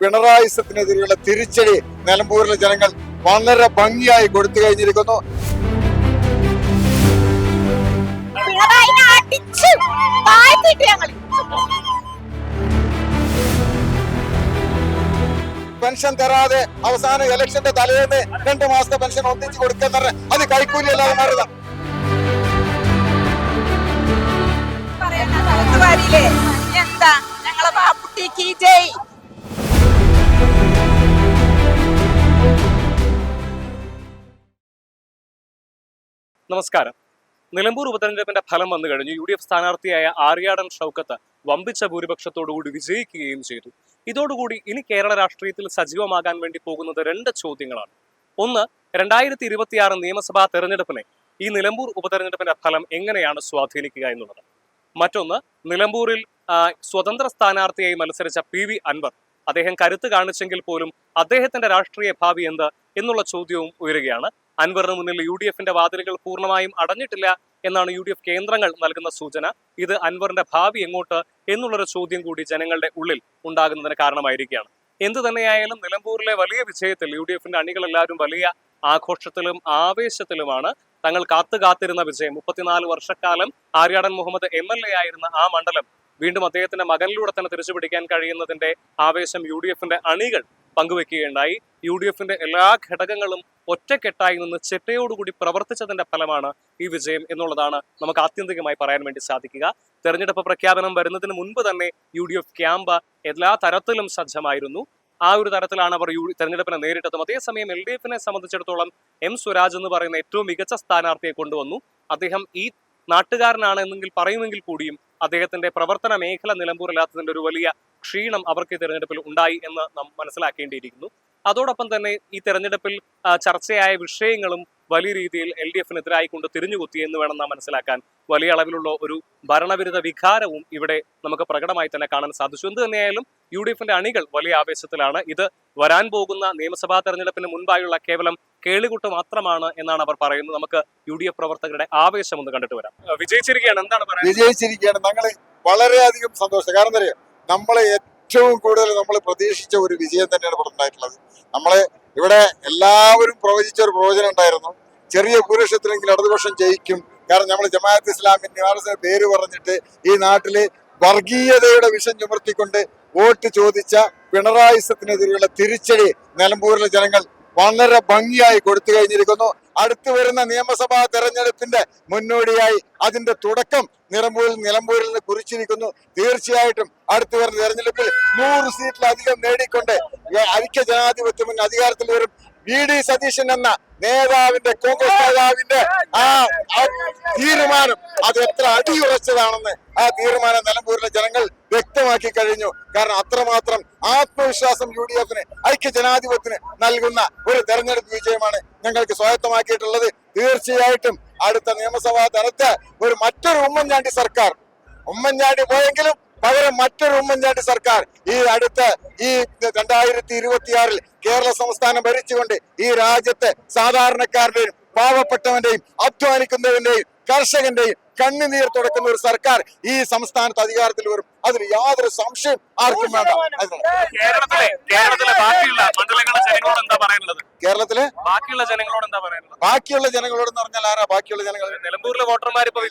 പിണറായിസത്തിനെതിരെയുള്ള തിരിച്ചടി നിലമ്പൂരിലെ ജനങ്ങൾ വളരെ ഭംഗിയായി കൊടുത്തു കഴിഞ്ഞിരിക്കുന്നു. പെൻഷൻ തരാതെ അവസാന ഇലക്ഷന്റെ തലേന്ന് രണ്ടു മാസത്തെ പെൻഷൻ ഒന്നിച്ചു കൊടുക്കുന്ന അത് കൈക്കൂലി അല്ലാതെ മാറുക എന്താ? ഞങ്ങളെ ബാപ്പുട്ടിക്ക് ജയ്. നമസ്കാരം. നിലമ്പൂർ ഉപതെരഞ്ഞെടുപ്പിന്റെ ഫലം വന്നു കഴിഞ്ഞു. യു ഡി എഫ് സ്ഥാനാർത്ഥിയായ ആര്യാടൻ ഷൗക്കത്ത് വമ്പിച്ച ഭൂരിപക്ഷത്തോടുകൂടി വിജയിക്കുകയും ചെയ്തു. ഇതോടുകൂടി ഇനി കേരള രാഷ്ട്രീയത്തിൽ സജീവമാകാൻ വേണ്ടി പോകുന്നത് രണ്ട് ചോദ്യങ്ങളാണ്. ഒന്ന് രണ്ടായിരത്തി ഇരുപത്തിയാറ് നിയമസഭാ തെരഞ്ഞെടുപ്പിനെ ഈ നിലമ്പൂർ ഉപതെരഞ്ഞെടുപ്പിന്റെ ഫലം എങ്ങനെയാണ് സ്വാധീനിക്കുക എന്നുള്ളത്? മറ്റൊന്ന് നിലമ്പൂരിൽ സ്വതന്ത്ര സ്ഥാനാർത്ഥിയായി മത്സരിച്ച പി വി അൻവർ അദ്ദേഹം കരുത്ത് കാണിച്ചെങ്കിൽ പോലും അദ്ദേഹത്തിന്റെ രാഷ്ട്രീയ ഭാവി എന്ത് എന്നുള്ള ചോദ്യവും ഉയരുകയാണ്. അൻവറിന് മുന്നിൽ യു ഡി എഫിന്റെ വാതിലുകൾ പൂർണമായും അടഞ്ഞിട്ടില്ല എന്നാണ് യു ഡി എഫ് കേന്ദ്രങ്ങൾ നൽകുന്ന സൂചന. ഇത് അൻവറിന്റെ ഭാവി എങ്ങോട്ട് എന്നുള്ളൊരു ചോദ്യം കൂടി ജനങ്ങളുടെ ഉള്ളിൽ ഉണ്ടാകുന്നതിന് കാരണമായിരിക്കുകയാണ്. എന്തു തന്നെയായാലും നിലമ്പൂരിലെ വലിയ വിജയത്തിൽ യു ഡി എഫിന്റെ അണികളെല്ലാവരും വലിയ ആഘോഷത്തിലും ആവേശത്തിലുമാണ്. തങ്ങൾ കാത്തു കാത്തിരുന്ന വിജയം. മുപ്പത്തിനാല് വർഷക്കാലം Aryadan Muhammad M L A ആയിരുന്ന ആ മണ്ഡലം വീണ്ടും അദ്ദേഹത്തിന്റെ മകനിലൂടെ തന്നെ തിരിച്ചുപിടിക്കാൻ കഴിയുന്നതിന്റെ ആവേശം യു ഡി എഫിന്റെ അണികൾ പങ്കുവെക്കുകയുണ്ടായി. യു ഡി എഫിന്റെ എല്ലാ ഘടകങ്ങളും ഒറ്റക്കെട്ടായി നിന്ന് ചിട്ടയോടുകൂടി പ്രവർത്തിച്ചതിന്റെ ഫലമാണ് ഈ വിജയം എന്നുള്ളതാണ് നമുക്ക് ആത്യന്തികമായി പറയാൻ വേണ്ടി സാധിക്കുക. തെരഞ്ഞെടുപ്പ് പ്രഖ്യാപനം വരുന്നതിന് മുൻപ് തന്നെ യു ഡി എഫ് ക്യാമ്പ് എല്ലാ തരത്തിലും സജ്ജമായിരുന്നു. ആ ഒരു തരത്തിലാണ് അവർ യു തെരഞ്ഞെടുപ്പിനെ നേരിട്ടതും. അതേസമയം എൽ ഡി എഫിനെ സംബന്ധിച്ചിടത്തോളം എം സ്വരാജ് എന്ന് പറയുന്ന ഏറ്റവും മികച്ച സ്ഥാനാർത്ഥിയെ കൊണ്ടുവന്നു. അദ്ദേഹം ഈ നാട്ടുകാരനാണ് എന്നെങ്കിൽ പറയുമെങ്കിൽ കൂടിയും അദ്ദേഹത്തിന്റെ പ്രവർത്തന മേഖല നിലമ്പൂരില്ലാത്തതിന്റെ ഒരു വലിയ ക്ഷീണം അവർക്ക് തിരഞ്ഞെടുപ്പിൽ ഉണ്ടായി എന്ന് നാം മനസ്സിലാക്കേണ്ടിയിരിക്കുന്നു. അതോടൊപ്പം തന്നെ ഈ തെരഞ്ഞെടുപ്പിൽ ചർച്ചയായ വിഷയങ്ങളും വലിയ രീതിയിൽ എൽ ഡി എഫിനെതിരായിക്കൊണ്ട് തിരിഞ്ഞുകുത്തി എന്ന് വേണം നാം മനസ്സിലാക്കാൻ. വലിയ അളവിലുള്ള ഒരു ഭരണവിരുദ്ധ വികാരവും ഇവിടെ നമുക്ക് പ്രകടമായി തന്നെ കാണാൻ സാധിച്ചു. എന്ത് തന്നെയായാലും യു ഡി എഫിന്റെ അണികൾ വലിയ ആവേശത്തിലാണ്. ഇത് വരാൻ പോകുന്ന നിയമസഭാ തെരഞ്ഞെടുപ്പിന് മുൻപായുള്ള കേവലം കേളികുട്ട് മാത്രമാണ് എന്നാണ് അവർ പറയുന്നത്. നമുക്ക് യു ഡി എഫ് പ്രവർത്തകരുടെ ആവേശം ഒന്ന് കണ്ടിട്ട് വരാം. വിജയിച്ചിരിക്കുകയാണ്. എന്താണ് പറയുന്നത് വിജയിച്ചിരിക്കുകയാണ്. ഞങ്ങൾ വളരെയധികം സന്തോഷം. കാരണം നമ്മളെ ഏറ്റവും കൂടുതൽ നമ്മൾ പ്രതീക്ഷിച്ച ഒരു വിജയം തന്നെയാണ് ഇവിടെ ഉണ്ടായിട്ടുള്ളത്. നമ്മളെ ഇവിടെ എല്ലാവരും പ്രവചിച്ച ഒരു പ്രവചനം ഉണ്ടായിരുന്നു. ചെറിയ ഭൂരിപക്ഷത്തിലെങ്കിലും ഇടതുപക്ഷം ജയിക്കും. കാരണം നമ്മൾ ജമാഅത്ത് ഇസ്ലാമി നിവാസിന്റെ പേര് പറഞ്ഞിട്ട് ഈ നാട്ടിൽ വർഗീയതയുടെ വിഷം ചുമർത്തിക്കൊണ്ട് വോട്ട് ചോദിച്ച പിണറായിസത്തിനെതിരെയുള്ള തിരിച്ചടി നിലമ്പൂരിലെ ജനങ്ങൾ വളരെ ഭംഗിയായി കൊടുത്തു കഴിഞ്ഞിരിക്കുന്നു. അടുത്തു വരുന്ന നിയമസഭാ തെരഞ്ഞെടുപ്പിന്റെ മുന്നോടിയായി അതിന്റെ തുടക്കം നിലമ്പൂരിൽ നിലമ്പൂരിൽ നിന്ന് കുറിച്ചിരിക്കുന്നു. തീർച്ചയായിട്ടും അടുത്തു വരുന്ന തെരഞ്ഞെടുപ്പിൽ നൂറ് സീറ്റിലധികം നേടിക്കൊണ്ട് ഐക്യ ജനാധിപത്യ മുന്നണി അധികാരത്തിൽ വരും വി ഡി സതീശൻ എന്ന നേതാവിന്റെ കോൺഗ്രസ് നേതാവിന്റെ ആ തീരുമാനം അത് എത്ര അടിയുറച്ചതാണെന്ന് ആ തീരുമാനം നിലമ്പൂരിലെ ജനങ്ങൾ വ്യക്തമാക്കി കഴിഞ്ഞു. കാരണം അത്രമാത്രം ആത്മവിശ്വാസം യു ഡി എഫിന് ഐക്യ ജനാധിപത്യത്തിന് നൽകുന്ന ഒരു തെരഞ്ഞെടുപ്പ് വിജയമാണ് ഞങ്ങൾക്ക് സ്വായത്തമാക്കിയിട്ടുള്ളത്. തീർച്ചയായിട്ടും അടുത്ത നിയമസഭാ തലത്ത് ഒരു മറ്റൊരു ഉമ്മൻചാണ്ടി സർക്കാർ ഉമ്മൻചാണ്ടി പോയെങ്കിലും പകരം മറ്റൊരു ഉമ്മൻചാണ്ടി സർക്കാർ ഈ അടുത്ത ഈ രണ്ടായിരത്തി ഇരുപത്തിയാറിൽ കേരള സംസ്ഥാനം ഭരിച്ചുകൊണ്ട് ഈ രാജ്യത്തെ സാധാരണക്കാരുടെയും പാവപ്പെട്ടവന്റെയും അധ്വാനിക്കുന്നവന്റെയും കർഷകന്റെയും കണ്ണുനീർ തുടക്കുന്ന ഒരു സർക്കാർ ഈ സംസ്ഥാനത്ത് അധികാരത്തിൽ വരും. അതിൽ യാതൊരു സംശയം ആർക്കും വേണ്ട. കേരളത്തിലെ ബാക്കിയുള്ള ജനങ്ങളോട് എന്താ പറയുന്നത് ബാക്കിയുള്ള ജനങ്ങളോട് എന്താ പറയുന്നത് ബാക്കിയുള്ള ജനങ്ങളോട് എന്ന് പറഞ്ഞാൽ ആരാ? ബാക്കിയുള്ള ജനങ്ങൾ നിലമ്പൂരിലെ വോട്ടർമാർ ഇപ്പൊ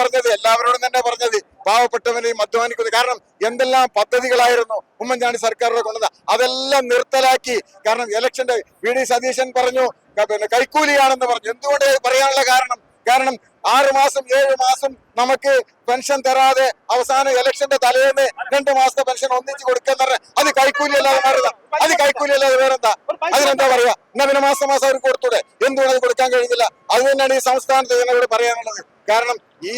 പറഞ്ഞത് എല്ലാവരോടും തന്നെ പറഞ്ഞത്. പാവപ്പെട്ടവനെയും അധ്വാനിക്കുന്നത്. കാരണം എന്തെല്ലാം പദ്ധതികളായിരുന്നു ഉമ്മൻചാണ്ടി സർക്കാരിനെ കൊണ്ടത്. അതെല്ലാം നിർത്തലാക്കി. കാരണം ഇലക്ഷന്റെ വി ഡി സതീശൻ പറഞ്ഞു പിന്നെ കൈക്കൂലിയാണെന്ന് പറഞ്ഞു. എന്തുകൊണ്ട് പറയാനുള്ള കാരണം? കാരണം ആറു മാസം ഏഴ് മാസം നമുക്ക് പെൻഷൻ തരാതെ അവസാനം ഇലക്ഷന്റെ തലേന്ന് രണ്ട് മാസത്തെ പെൻഷൻ ഒന്നിച്ച് പറഞ്ഞാൽ അത് കൈക്കൂലി അല്ലാതെ മാറുക അത് കൈക്കൂലി അല്ലാതെ വേറെന്താ? അതിനെന്താ പറയാ? എന്നാ പിന്നെ മാസം മാസം അവർക്ക് കൊടുത്തൂടെ? എന്തുകൊണ്ട് അത് കൊടുക്കാൻ കഴിയുന്നില്ല അത് തന്നെയാണ് ഈ സംസ്ഥാനത്ത് ജനങ്ങളോട് പറയാനുള്ളത്. കാരണം ഈ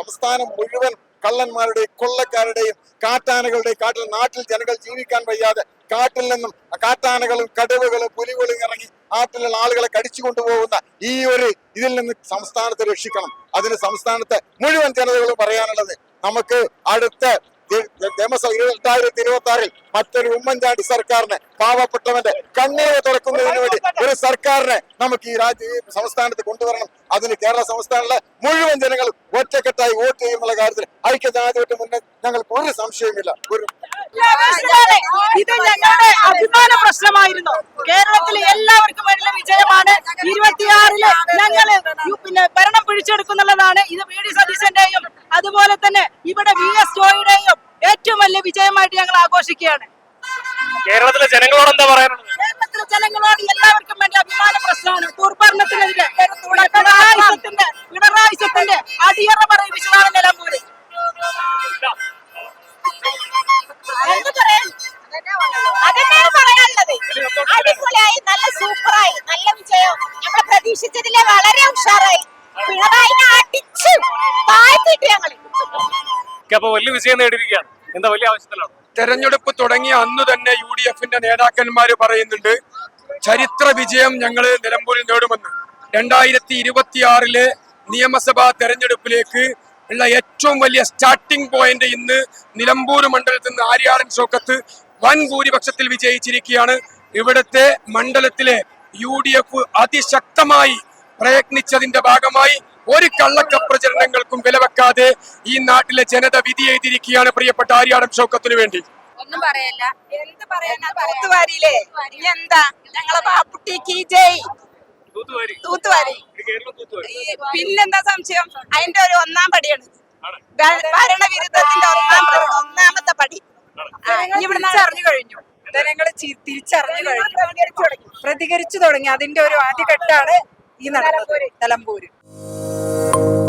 സംസ്ഥാനം മുഴുവൻ കള്ളന്മാരുടെയും കൊള്ളക്കാരുടെയും കാട്ടാനകളുടെയും കാട്ടിൽ നാട്ടിൽ ജനങ്ങൾ ജീവിക്കാൻ വയ്യാതെ കാട്ടിൽ നിന്നും കാട്ടാനകളും കടുവകളും പുലികളും ഇറങ്ങി നാട്ടിലുള്ള ആളുകളെ കടിച്ചു കൊണ്ടുപോകുന്ന ഈ ഒരു ഇതിൽ നിന്ന് സംസ്ഥാനത്തെ രക്ഷിക്കണം. അതിന് സംസ്ഥാനത്തെ മുഴുവൻ ജനതകളും പറയാനുള്ളത് നമുക്ക് അടുത്ത രണ്ടായിരത്തി ഇരുപത്തി ആറിൽ മറ്റൊരു ഉമ്മൻചാണ്ടി സർക്കാരിനെ പാവപ്പെട്ടവന്റെ കണ്ണീര് തുറക്കുന്നതിന് വേണ്ടി ഒരു സർക്കാരിനെ നമുക്ക് ഈ രാജ്യ ഈ സംസ്ഥാനത്ത് കൊണ്ടുവരണം. അതിന് കേരള സംസ്ഥാനത്തെ മുഴുവൻ ജനങ്ങൾ ഒറ്റക്കെട്ടായി വോട്ട് ചെയ്യുമെന്നുള്ള കാര്യത്തിൽ ഐക്യജനാധിപത്യ മുന്നേ ഞങ്ങൾക്ക് ഒരു സംശയമില്ല ഒരു ഇത് ഞങ്ങളുടെ അഭിമാന പ്രശ്നമായിരുന്നു. കേരളത്തിലെ എല്ലാവർക്കും വേണ്ടിയുള്ള വിജയമാണ്. ഇരുപത്തിയാറിൽ ഞങ്ങൾ പിന്നെ ഭരണം പിടിച്ചെടുക്കുന്നുള്ളതാണ്. ഇത് വി ഡി സതീശന്റെയും അതുപോലെ തന്നെ ഇവിടെ വി എസ് ജോയുടെയും ഏറ്റവും വലിയ വിജയമായിട്ട് ഞങ്ങൾ ആഘോഷിക്കുകയാണ്. കേരളത്തിലെ ജനങ്ങളോട് എന്താ പറയാനുള്ളത്? കേരളത്തിലെ ജനങ്ങളോട് എല്ലാവർക്കും വേണ്ടി അഭിമാന പ്രശ്നമാണ് ദുർഭരണത്തിനെതിരെ പിണറായിസത്തിന്റെ പിണറായിസത്തിന്റെ അടിയറ പറയിപ്പിച്ചതാണ് നിലമ്പൂര്. അടിപൊളിയായി നല്ല സൂപ്പറായി നല്ല വിജയം. നമ്മൾ പ്രതീക്ഷിച്ചതിലെ വളരെ ഉഷാറായി. പിണറായിനെ അടിച്ചു താഴ്ത്തിട്ട് ഞങ്ങൾ വലിയ വിജയം നേടിയിരിക്കുകയാണ്. എന്താ വലിയ ആവശ്യത്തിലാണ്? തെരഞ്ഞെടുപ്പ് തുടങ്ങിയ അന്ന് തന്നെ യു ഡി എഫിന്റെ നേതാക്കന്മാര് പറയുന്നുണ്ട് ചരിത്ര വിജയം ഞങ്ങൾ നിലമ്പൂരിൽ നേടുമെന്ന്. രണ്ടായിരത്തി ഇരുപത്തിയാറിലെ നിയമസഭാ തെരഞ്ഞെടുപ്പിലേക്ക് ഉള്ള ഏറ്റവും വലിയ സ്റ്റാർട്ടിംഗ് പോയിന്റ് ഇന്ന് നിലമ്പൂർ മണ്ഡലത്തിൽ നിന്ന് ആര്യാടൻ ചോക്കത്ത് വൻ ഭൂരിപക്ഷത്തിൽ വിജയിച്ചിരിക്കുകയാണ്. ഇവിടുത്തെ മണ്ഡലത്തിലെ യു ഡി എഫ് അതിശക്തമായി പ്രയത്നിച്ചതിന്റെ ഭാഗമായി ഒരു കള്ളക്ക പ്രചരണങ്ങൾക്കും വിലവെക്കാതെ ഈ നാട്ടിലെ ജനത വിധി എഴുതിയിരിക്കുകയാണ് പ്രിയപ്പെട്ട ആര്യാടൻ ഷൗക്കത്തിനു വേണ്ടി. ഒന്നും പറയല്ല. എന്ത് പറയാനാ തൂത്തുവാരിയില്ലേ എന്താ ഞങ്ങളെ ബാപ്പുട്ടിക്ക് ജയ്. തൂത്തുവാരി. തൂത്തുവാരി. ഇത് കേരളം തൂത്തുവാരി. ഈ പിന്നെന്താ സംശയം? അതിന്റെ ഒരു ഒന്നാം പടിയാണ്. ഭരണവിരുദ്ധത്തിന്റെ ഒന്നാം പടി ഒന്നാമത്തെ പടി. ഇവിടെ അറിഞ്ഞു കഴിഞ്ഞു. ജനങ്ങൾ തിരിച്ചറിഞ്ഞു കഴിഞ്ഞു. പ്രതികരിച്ചു തുടങ്ങി. അതിന്റെ ഒരു ആദ്യഘട്ടാണ് ഈ നടന്നത്. നിലമ്പൂര് Música